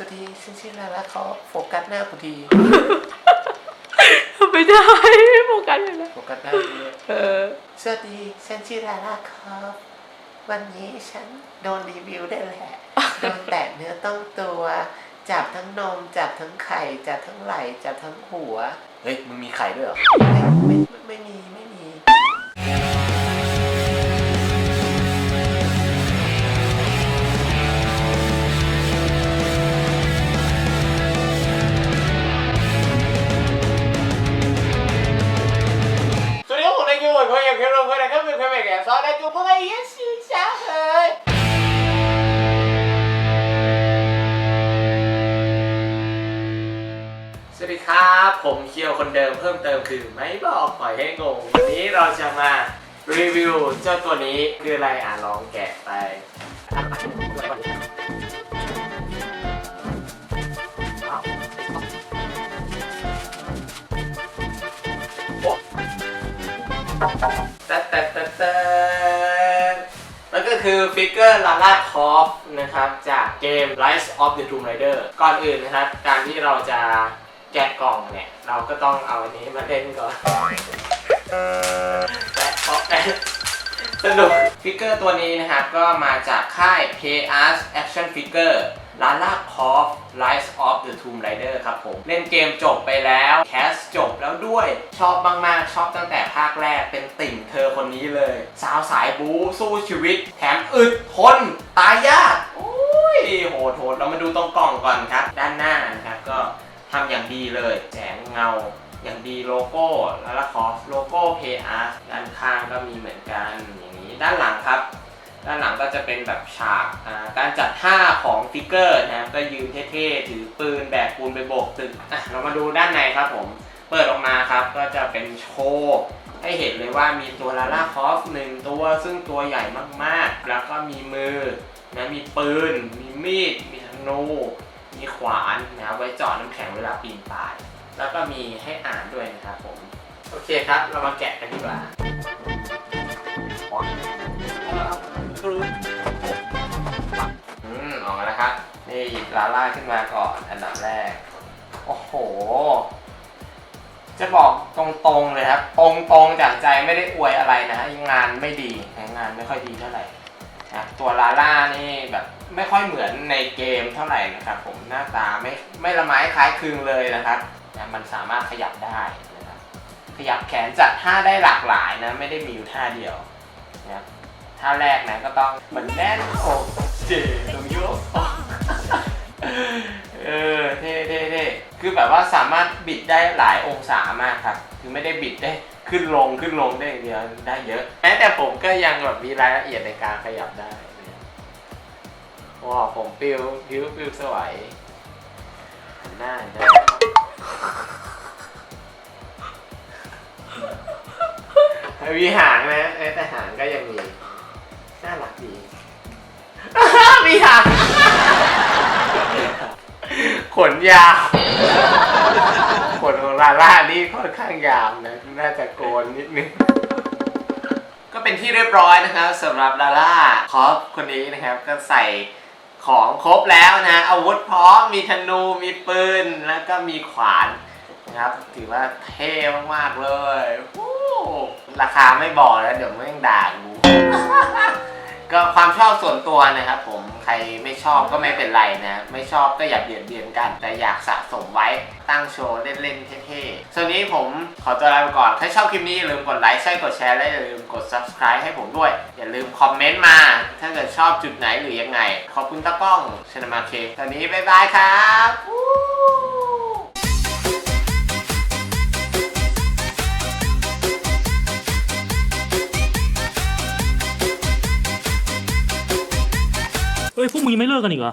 วัสดีฉันชื่อลาลาเขาโฟกัสหน้ากูทีไม่ได้ไม่โฟกัสเลยนะโฟกัสหน้ากูเลยเออสวัสดีฉันชื่อลาลาครับ วันนี้ฉันโดนรีวิวได้แหละ โดนแตะเนื้อต้องตัว จับทั้งนม จับทั้งไข่ จับทั้งไหล่ จับทั้งหัว เฮ้ย มึงมีไข่ด้วยเหรอ ไม่ไม่ไม่มีไม่มี ซอสนายคิวเพื่อนไอ้เหี้ยชื่อช้าเฮ้ยสวัสดีครับ ผมเคียวคนเดิมเพิ่มเติมคือไม่บอกปล่อยให้งง วันนี้เราจะมารีวิวเจ้าตัวนี้คืออะไรอะลองแกะไป แต่แต่แต่แต่ คือฟิกเกอร์ลาล่าคอฟนะครับจากเกม Rise of the Tomb Raider ก่อนอื่นนะครับ การที่เราจะแกะกล่องเนี่ย เราก็ต้องเอาอันนี้มาเล่นก่อนแปะเพราะแปะสนุกฟิกเกอร์ตัวนี้นะครับ ก็มาจากค่าย Pay Art Action Figure ลาล่าคอฟ Rise of the Tomb Raider ครับผม เล่นเกมจบไปแล้ว แคสจบ แล้วด้วย ชอบมากๆ ชอบตั้งแต่ภาคแรกเป็นติ่งเธอคนนี้เลย สาวสายบู๊สู้ชีวิต แถมอึดทนตายยากโอ้ยโหดโหดเรามาดูตรงกล่องก่อนครับ ด้านหน้านะครับก็ทำอย่างดีเลย แสงเงาอย่างดีโลโก้แล้วละคอโลโก้ Pay Art ด้านข้างก็มีเหมือนกันอย่างนี้ด้านหลังครับ ด้านหลังก็จะเป็นแบบฉากอ่าการจัดท่าของฟิกเกอร์นะครับก็ยืนเท่ๆ ถือปืนแบกปูนไปโบกตึกอะเรามาดูด้านในครับผม เปิดออกมาครับก็จะเป็นโชว์ให้เห็นเลยว่ามีตัวลาล่าคอฟหนึ่งตัวซึ่งตัวใหญ่มากๆ แล้วก็มีมือนะมีปืน มีมีด มีธนูมีขวานนะครับไว้เจาะน้ำแข็งเวลาปีนป่าย แล้วก็มีให้อ่านด้วยนะครับผม โอเคครับ เรามาแกะกันดีกว่าอืมออกมาแล้วครับ นี่หยิบลาล่าขึ้นมาก่อนอันดับแรก โอ้โห จะบอกตรงๆเลยครับ ตรงๆจากใจไม่ได้อวยอะไรนะฮะงานไม่ดีงานไม่ค่อยดีเท่าไหร่นะตัวลาล่านี่แบบไม่ค่อยเหมือนในเกมเท่าไหร่นะครับ ผมหน้าตาไม่ไม่ละไม้คล้ายคลึงเลยนะครับนะมันสามารถขยับได้นะครับขยับแขนจัดท่าได้หลากหลายนะไม่ได้มีอยู่ท่าเดียวนะท่าแรกนะก็ต้องเหมือนแน่นอกเจตรงโยก เออเท่เท่เท่ คือแบบว่าสามารถบิดได้หลายองศามากครับ คือไม่ได้บิดได้ขึ้นลงขึ้นลงได้อย่างเดียวได้เยอะ แม้แต่ผมก็ยังแบบมีรายละเอียดในการขยับได้ว้าวผมปิวพิวปิวสวยหน้าหน้ามีหางนะเอ้แต่หางก็ยังมี น่ารักดี มีหาง นยาวขนของลาล่านี่ค่อนข้างยาวนะน่าจะโกนนิดนึง ก็เป็นที่เรียบร้อยนะครับสำหรับลาล่าคอฟคนนี้นะครับ ก็ใส่ของครบแล้วนะ อาวุธพร้อมมีธนูมีปืน แล้วก็มีขวานนะครับ ถือว่าเท่มากๆเลย ราคาไม่บอกแล้วเดี๋ยวไม่งด่ากู ก็ความชอบส่วนตัวนะครับผมใครไม่ชอบก็ไม่เป็นไรนะ ไม่ชอบก็อย่าเบียดเบียนกัน แต่อยากสะสมไว้ตั้งโชว์เล่นๆเท่ๆส่วนนี้ผมขอตัวลาไปก่อน ถ้าชอบคลิปนี้อย่าลืมกดไลค์ใช่กดแชร์และอย่าลืมกด subscribe ให้ผมด้วย อย่าลืมคอมเมนต์มา ถ้าเกิดชอบจุดไหนหรือยังไง ขอบคุณตากล้องชนมาเคตอนนี้บ๊ายบายครับ เอ้ยพวกมึงยังไม่เลิกกันอีกเหรอ